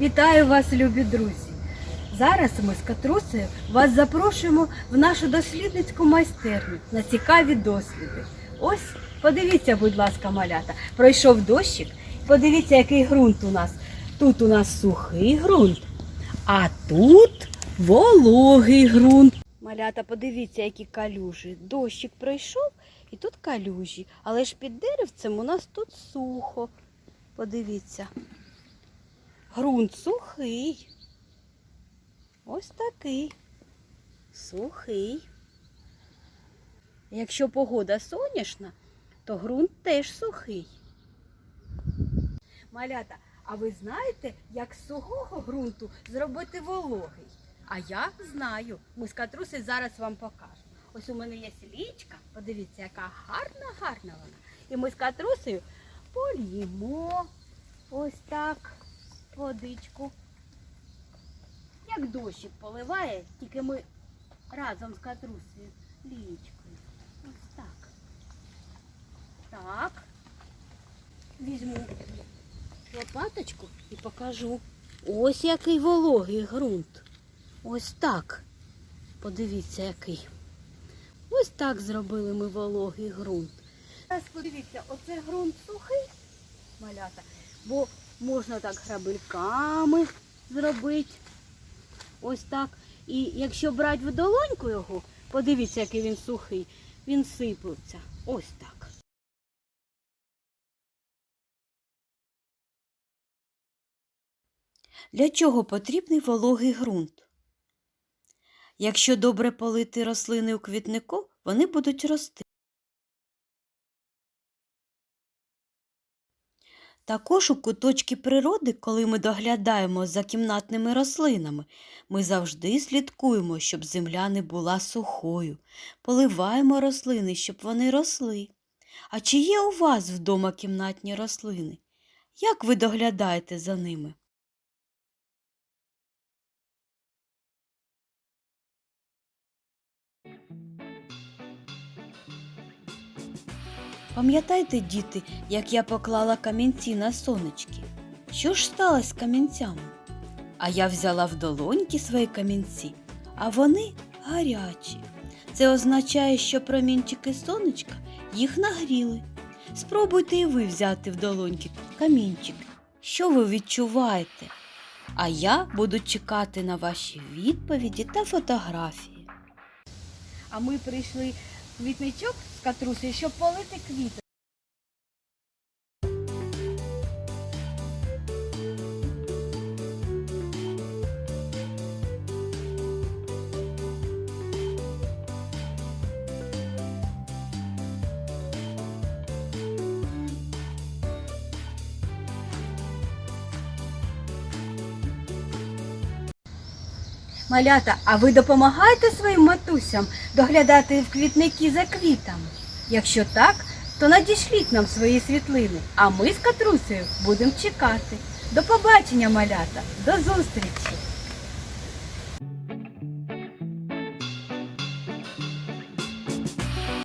Вітаю вас, любі друзі! Зараз ми з Катрусею вас запрошуємо в нашу дослідницьку майстерню на цікаві досліди. Ось, подивіться, будь ласка, малята. Пройшов дощик. Подивіться, який ґрунт у нас. Тут у нас сухий ґрунт, а тут вологий ґрунт. Малята, подивіться, які калюжі. Дощик пройшов і тут калюжі. Але ж під деревцем у нас тут сухо. Подивіться. Грунт сухий. Ось такий. Сухий. Якщо погода сонячна, то ґрунт теж сухий. Малята, а ви знаєте, як з сухого ґрунту зробити вологий? А я знаю. Ми з Катрусею зараз вам покажемо. Ось у мене є лічка. Подивіться, яка гарна, гарна вона. І ми з Катрусею полімо ось так водичку. Як дощик поливає, тільки ми разом з Катрусею лічкою. Ось так. Так. Візьму лопаточку і покажу. Ось який вологий ґрунт. Ось так. Подивіться, який. Ось так зробили ми вологий ґрунт. Зараз подивіться, оце ґрунт сухий, малята, бо можна так грабельками зробити. Ось так. І якщо брати в долоньку його, подивіться, який він сухий, він сиплеться. Ось так. Для чого потрібний вологий ґрунт? Якщо добре полити рослини у квітнику, вони будуть рости. Також у куточки природи, коли ми доглядаємо за кімнатними рослинами, ми завжди слідкуємо, щоб земля не була сухою, поливаємо рослини, щоб вони росли. А чи є у вас вдома кімнатні рослини? Як ви доглядаєте за ними? Пам'ятаєте, діти, як я поклала камінці на сонечки? Що ж сталося з камінцями? А я взяла в долоньки свої камінці, а вони гарячі. Це означає, що промінчики сонечка їх нагріли. Спробуйте і ви взяти в долоньки камінчик. Що ви відчуваєте? А я буду чекати на ваші відповіді та фотографії. А ми прийшли квітничок з катруси, щоб полити квіти. Малята, а ви допомагаєте своїм матусям доглядати в квітники за квітами? Якщо так, то надішліть нам свої світлини, а ми з Катрусею будемо чекати. До побачення, малята, до зустрічі!